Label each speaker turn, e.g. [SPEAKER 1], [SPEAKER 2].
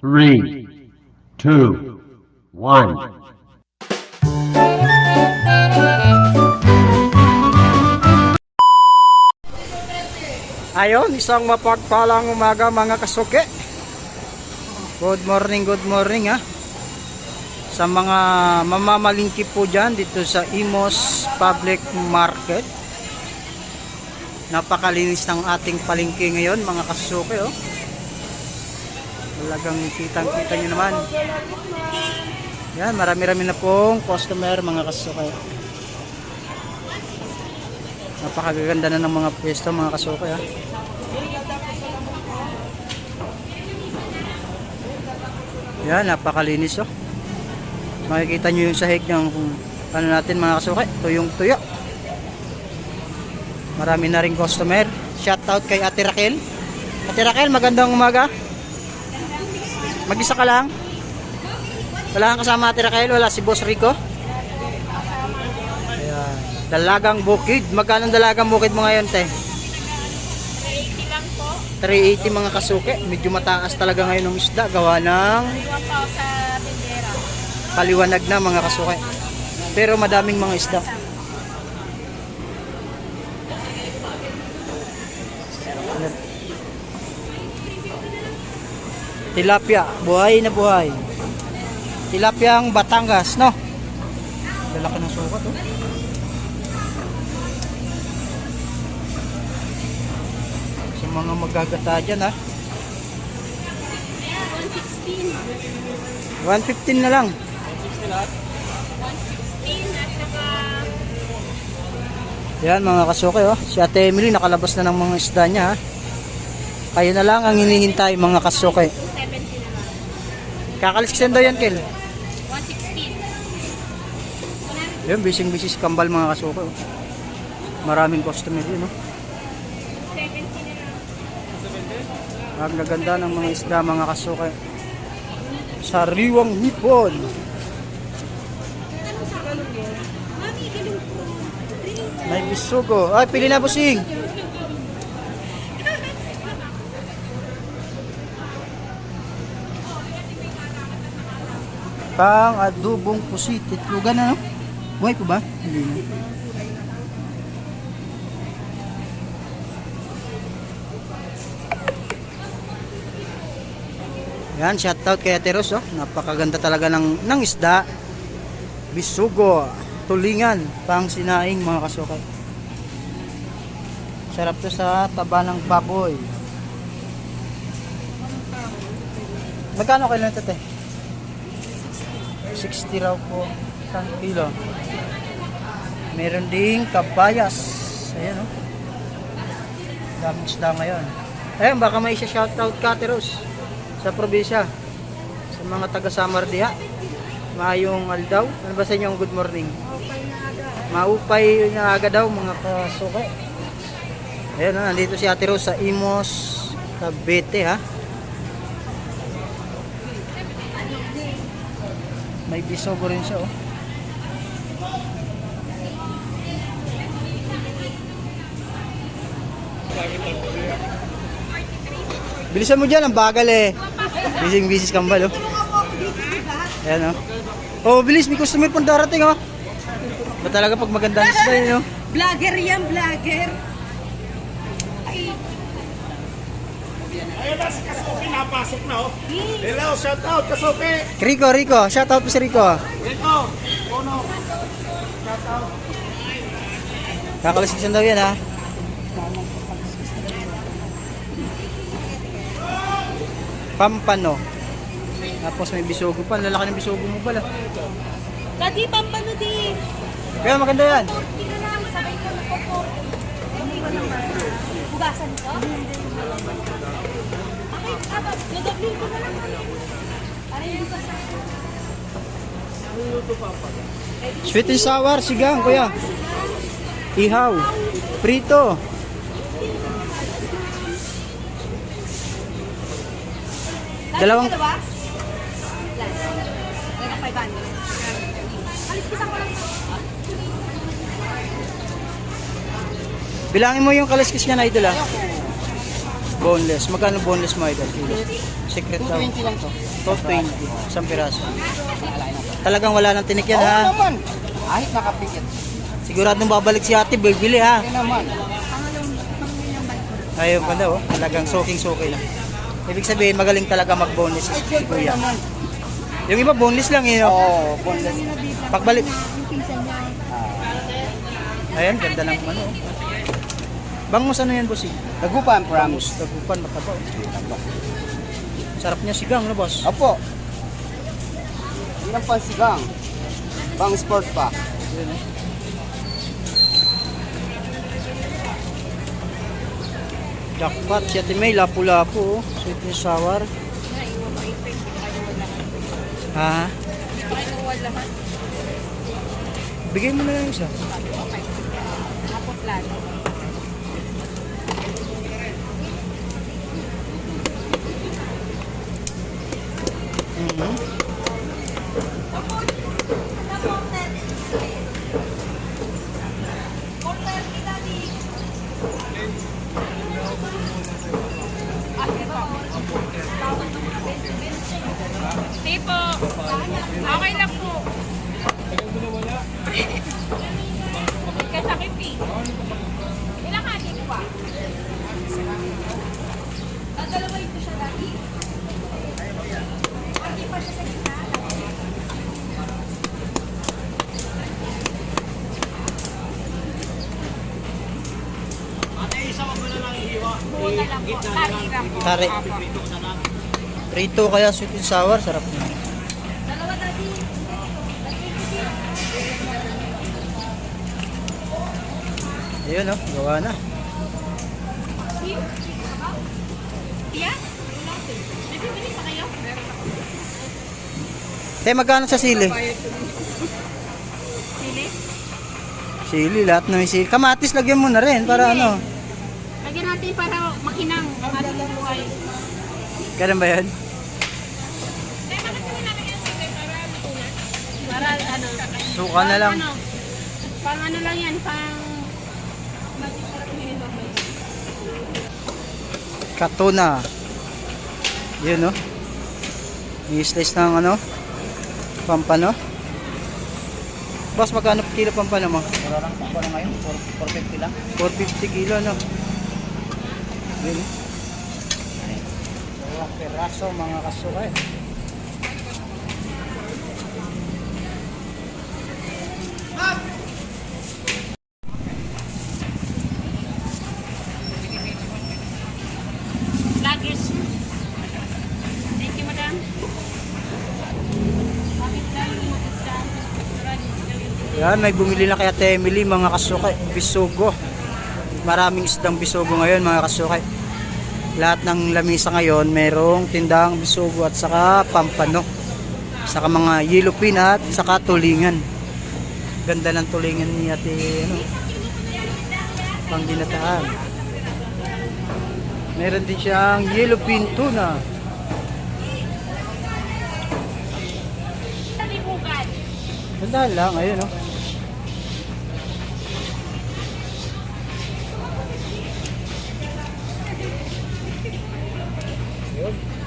[SPEAKER 1] three, two, one.
[SPEAKER 2] Ayon, isang mapagpalang umaga mga kasuke. Good morning, good morning ha. Sa mga mamamalingki po dyan dito sa Imos Public Market. Napakalinis ng ating palingki ngayon mga kasuke oh. Talagang kitang kita nyo naman. Yan, marami-rami na pong customer mga kasuke. Napakaganda na ng mga pwesto mga kasuke ha. Yan, napakalinis oh. Makikita nyo yung sahig ng ano natin mga kasuke, tuyong tuyo. Marami na rin customer. Shout out kay Ate Raquel. Ate Raquel, magandang umaga. Mag-isa ka lang? Wala kang kasama Ate Raquel? Wala si Boss Rico? Ayan. Dalagang bukid. Magkano ang dalagang bukid mo ngayon, te?
[SPEAKER 3] 380 lang po.
[SPEAKER 2] 380 mga kasuke. Medyo mataas talaga ngayon ng isda. Gawa ng
[SPEAKER 3] Iwa pa ako sa tindera.
[SPEAKER 2] paliwanag na mga kasuke. Pero madaming mga isda. Tilapia, buhay na buhay. Tilapia ang Batangas, no? Lalaki ng sukat, oh. Sa mga magagata dyan, ha? 115 na lang.
[SPEAKER 3] 15 at saka
[SPEAKER 2] Yan mga kasuke oh. Si Ate Emily nakalabas na ng mga isda niya ha. Kayo na lang ang hinihintay mga kasuke.
[SPEAKER 3] 70 na lang.
[SPEAKER 2] Kakalisksin daw yan Kel.
[SPEAKER 3] 116.
[SPEAKER 2] Yan bising bisis kambal mga kasuke oh. Maraming customer yun oh.
[SPEAKER 3] 70 na.
[SPEAKER 2] Ang gaganda ng mga isda mga kasuke. Sariwang hipon. May bisugo. Ay, pili na busing. Pang adubong pusit. Itlugan na, no? Buhay po ba? Hindi na. Yan, shoutout kay Ate Ros, oh. Napakaganda talaga ng, ng isda. Bisugo, tulingan, pang sinaing mga kasukay. Sarap to sa taba ng baboy. Magkano kayo lang ito, te? 60 raw po. Isang kilo. Meron ding kabayas. Ayan, oh. Daming isda ngayon. Ayun, baka may isa shoutout ka, Ate Ros sa probinsya sa mga taga Samardiha maayong aldaw ano ba sa inyo ang good morning maupay na aga daw mga kasuke ayun na nandito si Ate Rose sa Imos Cavite ha may bisogo rin siya oh Bilisan mo dyan, ang bagal eh. Bising bisis kambal oh. Ayan oh. Oh, bilis, may customer pang darating oh. Ba talaga pag maganda ang yun oh.
[SPEAKER 3] Vlogger yan, vlogger.
[SPEAKER 4] Ayun na, napasok na oh. Hello, shout out Kasuke.
[SPEAKER 2] Rico, Rico, shout out po si Rico.
[SPEAKER 4] Ito, Bono. Shout out.
[SPEAKER 2] Kakaliskisan daw yan ha. Pampano. Tapos may bisugo pa. Lalaki ng bisugo mo pala.
[SPEAKER 3] Dati, pampano di.
[SPEAKER 2] Kaya maganda yan.
[SPEAKER 3] Tingnan na lang, sabay ko na po. Hugasan ko? Nadablin ko na lang. Ano yung hugasan?
[SPEAKER 2] Sweet and sour, sigang kuya. Ihaw. Prito. Dalawang-
[SPEAKER 3] Dalawa? Last. Dalawa 500. Alis ko lang.
[SPEAKER 2] Bilangin mo yung kaliskis niya na idol ah. Boneless. Magkano boneless mo idol? Secret daw.
[SPEAKER 5] 220 lang to.
[SPEAKER 2] 220. Isang piraso. Talagang wala nang tinik yan
[SPEAKER 5] Oo
[SPEAKER 2] ha.
[SPEAKER 5] naman. Kahit nakapikit.
[SPEAKER 2] Siguradong babalik si ate, bibili ha.
[SPEAKER 5] Yan naman.
[SPEAKER 2] Ayun pa daw, oh. talagang soking-soking lang. Ibig sabihin, magaling talaga mag-bonus si, si kuya.
[SPEAKER 5] naman.
[SPEAKER 2] Yung iba, boneless lang eh. no?
[SPEAKER 5] Oo, boneless.
[SPEAKER 2] Pagbalik, ayan, ganda ng ano. oh. Bangus ano yan, boss? eh?
[SPEAKER 5] Dagupan, promise.
[SPEAKER 2] Bangus, tagupan, mataba. oh. Sarap niya sigang, no, boss?
[SPEAKER 5] Opo. Yun ang pansigang. Bang sport pa.
[SPEAKER 2] Yun, eh. Jackpot, si Ate May, lapu-lapu, oh. sweet and sour. Ha? Bigay mo na lang isa. Mhm.
[SPEAKER 3] Tipo. Okay lang po. Kasakit eh. Ilang atin pa? Dadalawin ko siya dati. Hindi pa siya sa gitna. Buo na lang po. Tari lang po.
[SPEAKER 2] Tari.
[SPEAKER 3] Apo.
[SPEAKER 2] Rito kaya sweet and sour, sarap niya. Ayun oh, gawa na. Te, magkano sa sili?
[SPEAKER 3] Sili?
[SPEAKER 2] Sili, lahat na may sili. Kamatis, lagyan mo na rin para ano.
[SPEAKER 3] Lagyan natin para makinang ang ating buhay.
[SPEAKER 2] Ganun ba yan?
[SPEAKER 3] Ano?
[SPEAKER 2] Suka na lang.
[SPEAKER 3] Ano, pang ano lang yan, pang...
[SPEAKER 2] Katuna. Yun oh. I-slice ng ano. Pampano. Boss, magkano kilo pampano mo?
[SPEAKER 5] Wala lang pa na ngayon. 450 lang.
[SPEAKER 2] 450 kilo no. Yun oh. Dalawang peraso mga kasukay.
[SPEAKER 3] Lagis. Thank you, madam. Bakit lang yung isda?
[SPEAKER 2] Yan, may bumili na kaya Emily mga kasukay. Bisogo. Maraming isdang bisogo ngayon mga kasukay. Lahat ng lamisa ngayon, merong tindang bisogo at saka pampano. Saka mga yellow pin at saka tulingan. Ganda ng tulingan ni ate, ano, pang ginataan. Meron din siyang yellow pin tuna. Ganda lang, ayun oh. Yun.